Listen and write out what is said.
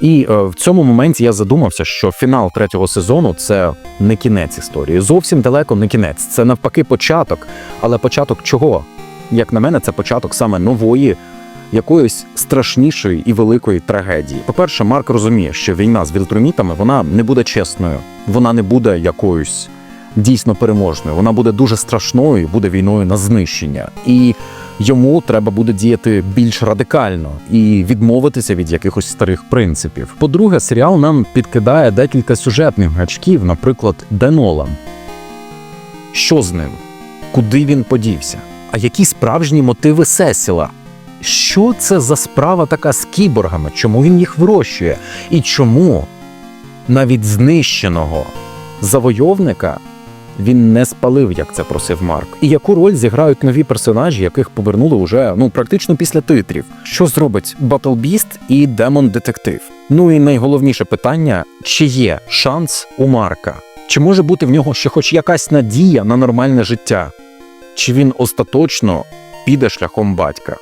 І е, в цьому моменті я задумався, що фінал третього сезону це не кінець історії. Зовсім далеко не кінець. Це навпаки початок. Але початок чого? Як на мене, це початок саме нової, якоїсь страшнішої і великої трагедії. По-перше, Марк розуміє, що війна з вільтромітами вона не буде чесною, вона не буде якоюсь дійсно переможною. Вона буде дуже страшною, буде війною на знищення. І йому треба буде діяти більш радикально і відмовитися від якихось старих принципів. По-друге, серіал нам підкидає декілька сюжетних гачків, наприклад, де Нолан. Що з ним? Куди він подівся? А які справжні мотиви Сесіла? Що це за справа така з кіборгами? Чому він їх вирощує? І чому навіть знищеного завойовника він не спалив, як це просив Марк. І яку роль зіграють нові персонажі, яких повернули уже ну практично після титрів? Що зробить Батлбіст і Демон Детектив? Ну і найголовніше питання: чи є шанс у Марка? Чи може бути в нього ще хоч якась надія на нормальне життя? Чи він остаточно піде шляхом батька?